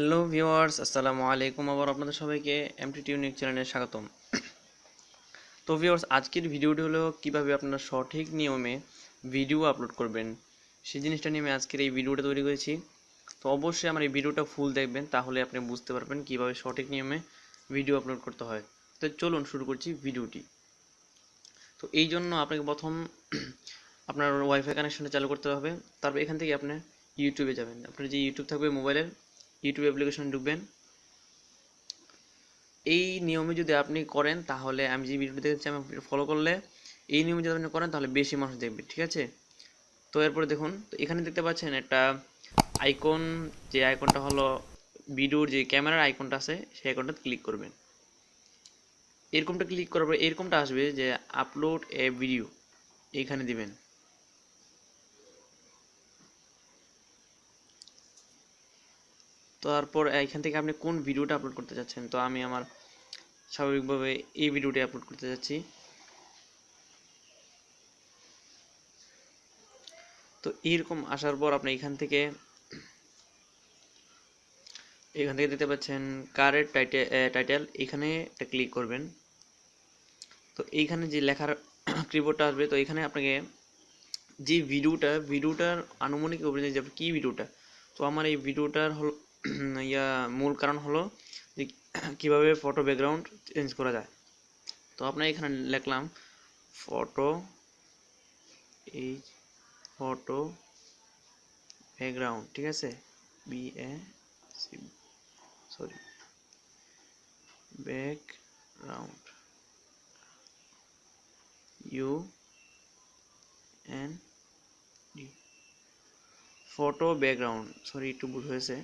Hello viewers, আসসালামু আলাইকুম। আবার আপনাদের সবাইকে এমটি টিউনিক চ্যানেলে স্বাগতম। তো ভিউয়ার্স, আজকের ভিডিওটি হলো কীভাবে আপনারা সঠিক নিয়মে ভিডিও আপলোড করবেন। সেই জিনিসটা নিয়ে আমি আজকের এই ভিডিওটা তৈরি করেছি। তো অবশ্যই আমার এই ভিডিওটা ফুল দেখবেন, তাহলে আপনি বুঝতে পারবেন কীভাবে সঠিক নিয়মে ভিডিও আপলোড করতে হয়। তো চলুন শুরু করছি ভিডিওটি। তো এই জন্য আপনাকে প্রথম আপনার ওয়াইফাই কানেকশনটা চালু করতে হবে। তারপর এখান থেকে আপনি ইউটিউবে যাবেন। আপনার যে ইউটিউব থাকবে মোবাইলের ইউটিউব অ্যাপ্লিকেশন ঢুকবেন। এই নিয়মে যদি আপনি করেন, তাহলে আমি যে ভিডিওটি দেখেছি আমি ফলো করলে, এই নিয়মে যদি আপনি করেন, তাহলে বেশি মানুষ দেখবে, ঠিক আছে? তো এরপরে দেখুন, তো এখানে দেখতে পাচ্ছেন একটা আইকন যে আইকনটা হলো ভিডিওর যে ক্যামেরার আইকনটা আছে, সেই আইকনটা ক্লিক করবেন। এরকমটা ক্লিক করার পর, এরকমটা আসবে যে আপলোড এ ভিডিও এইখানে দিবেন। তারপর এখান থেকে আপনি কোন ভিডিওটা আপলোড করতে চাচ্ছেন তো আমি আমার স্বাভাবিকভাবে এই ভিডিওটি আপলোড করতে যাচ্ছি। তো এইরকম আসার পর আপনি এখান থেকে এখান থেকে দেখতে পাচ্ছেন কারের টাইটেল এখানে একটা ক্লিক করবেন। তো এইখানে যে লেখার কিবোর্ডটা আসবে, তো এখানে আপনাকে যে ভিডিওটা, ভিডিওটার আনুমানিক যাবে কি ভিডিওটা, তো আমার এই ভিডিওটার হলো ইয়া, মূল কারণ হলো যে কীভাবে ফটো ব্যাকগ্রাউন্ড চেঞ্জ করা যায়। তো আপনার এখানে লিখলাম ফটো এই ফটো ব্যাকগ্রাউন্ড ঠিক আছে? B A C sorry background U N D photo background sorry একটু ভুল হয়েছে।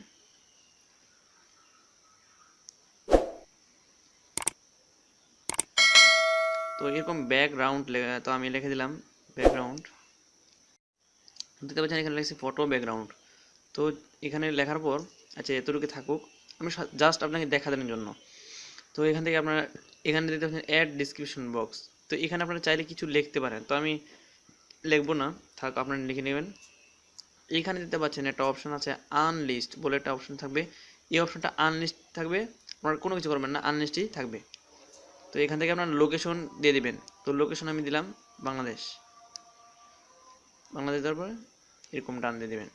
তো এরকম ব্যাকগ্রাউন্ড তো আমি লিখে দিলাম ব্যাকগ্রাউন্ড দেখতে পাচ্ছেন এখানে লিখছি ফটো ব্যাকগ্রাউন্ড তো এখানে লেখার পর আচ্ছা এতটুকু থাকুক, আমি জাস্ট আপনাকে দেখা দেওয়ার জন্য। তো এখান থেকে আপনারা, এখানে দেখতে পাচ্ছেন অ্যাড ডিসক্রিপশন বক্স তো এখানে আপনারা চাইলে কিছু লিখতে পারেন। তো আমি লিখব না, থাক, আপনারা লিখে নেবেন। এখানে দিতে পাচ্ছেন একটা অপশন আছে আনলিস্ট বলে একটা অপশন থাকবে। এই অপশনটা আনলিস্ট থাকবে, আপনারা কোনো কিছু করবেন না আনলিস্টই থাকবে। তো এখান থেকে আপনার লোকেশন দিয়ে দিবেন। তো লোকেশন আমি দিলাম বাংলাদেশ। বাংলাদেশ দেওয়ার পরে এরকম টান দিয়ে দেবেন।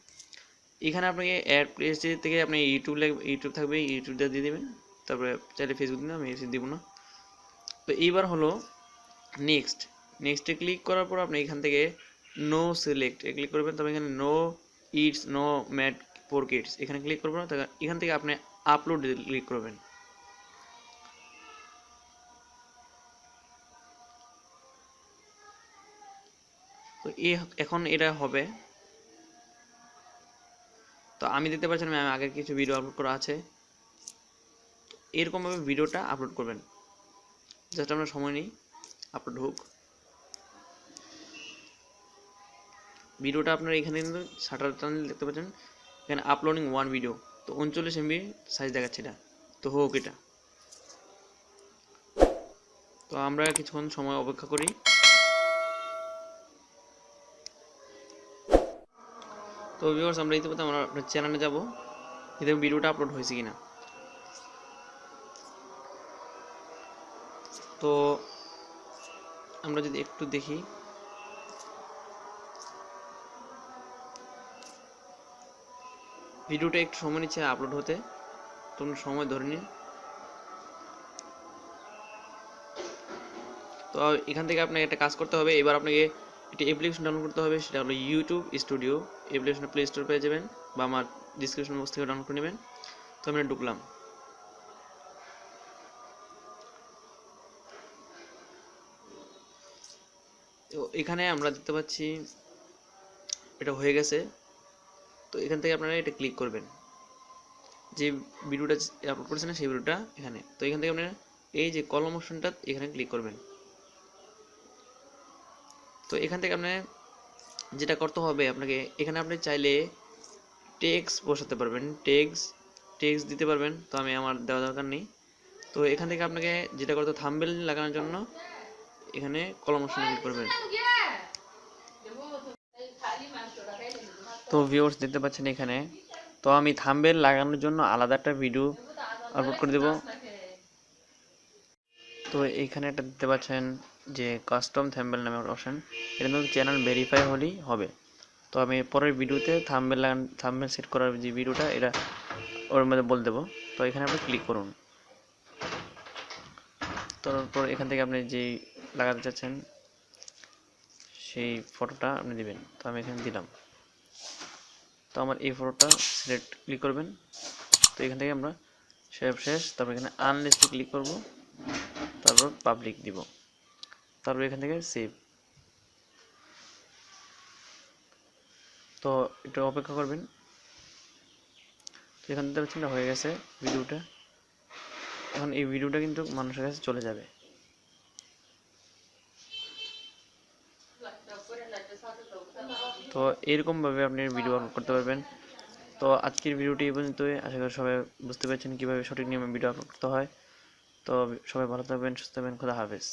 এখানে আপনাকে অ্যাড প্লেস থেকে আপনি ইউটিউব ইউটিউব থাকবে ইউটিউবটা দিয়ে দেবেন। তারপরে চাইলে ফেসবুক দিন আমি দিব না। তো এইবার হলো নেক্সট নেক্সটে ক্লিক করার পর আপনি এখান থেকে নো সিলেক্ট এ ক্লিক করবেন। তবে এখানে no it's no made for kids এখানে ক্লিক করবেন। এখান থেকে আপনি আপলোড ক্লিক করবেন। এখন এটা হবে। তো আমি দেখতে পাচ্ছেন আমি আগের কিছু ভিডিও আপলোড করা আছে। এরকমভাবে ভিডিওটা আপলোড করবেন। জাস্ট আমরা সময় নিই আপলোড হোক। ভিডিওটা আপনার এখানে কিন্তু শাটার টান দেখতে পাচ্ছেন। এখানে আপলোডিং ওয়ান ভিডিও তো উনচল্লিশ এমবি সাইজ দেখাচ্ছে এটা। তো হোক এটা। তো আমরা কিছুক্ষণ সময় অপেক্ষা করি। তো ভিউয়ার্স আমরা ইতিমধ্যে আমরা আপনার চ্যানেলে যাব। এতে ভিডিওটা আপলোড হয়েছে কিনা। তো আমরা যদি একটু দেখি। ভিডিওটা একটু সময় নিচ্ছে আপলোড হতে। তোমরা সময় ধরে নিন তো এখান থেকে আপনাকে একটা কাজ করতে হবে। এবার আপনাকে একটি অ্যাপ্লিকেশন ডাউনলোড করতে হবে, সেটা হলো YouTube studio application play store পেয়ে যাবেন বা আমার ডিসক্রিপশন বক্স থেকে ডাউনলোড করে নেবেন। তো আমি ঢুকলাম। তো এখানে আমরা দেখতে পাচ্ছি এটা হয়ে গেছে। তো এখান থেকে আপনারা এটা ক্লিক করবেন। যে ভিডিওটা আপলোড করেছেন সেই ভিডিওটা এখানে। তো এখান থেকে আপনারা এই যে কলম অপশনটা এখানে ক্লিক করবেন। তো এখান থেকে আপনি যেটা করতে হবে আপনাকে, এখানে আপনি চাইলে টেক্স বসাতে পারবেন। টেক্স টেক্স দিতে পারবেন, তো আমি আমার দেওয়া দরকার নেই। তো এখান থেকে আপনাকে যেটা করতে থাম্বেল লাগানোর জন্য এখানে কলম অপশন ক্লিক করবেন। তো ভিউয়ার্স দেখতে পাচ্ছেন এখানে, তো আমি থাম্বেল লাগানোর জন্য আলাদা একটা ভিডিও আপলোড করে দেবো। তো এখানে একটা দেখতে পাচ্ছেন যে কাস্টম থাম্বেল নামে অপশন এটা কিন্তু চ্যানেল ভেরিফাই হলেই হবে। তো আমি পরের ভিডিওতে থাম্বেল থাম্বেল সেট করার যে ভিডিওটা, এটা ওর মধ্যে বলে দেবো। তো এখানে আপনি ক্লিক করুন। তারপর এখান থেকে আপনি যেই লাগাতে চাচ্ছেন, সেই ফটোটা আপনি দিবেন। তো আমি এখানে দিলাম। তো আমার এই ফটোটা সিলেক্ট ক্লিক করবেন। তো এখান থেকে আমরা সেভ শেষ, তারপর এখানে আনলিস্টে ক্লিক করব। তারপর পাবলিক দিব। তারপর এখান থেকে সেভ তো একটু অপেক্ষা করবেন। তো এখান থেকে পাচ্ছেন হয়ে গেছে ভিডিওটা। এখন এই ভিডিওটা কিন্তু মানুষের কাছে চলে যাবে। তো এরকমভাবে আপনি ভিডিও আপলোড করতে পারবেন। তো আজকের ভিডিওটি এই পর্যন্তই। আশা করি সবাই বুঝতে পেরেছেন কীভাবে সঠিক নিয়মে ভিডিও আপলোড করতে হয়। তো সবাই ভালো থাকবেন, সুস্থ থাকবেন। খোদা হাফেজ।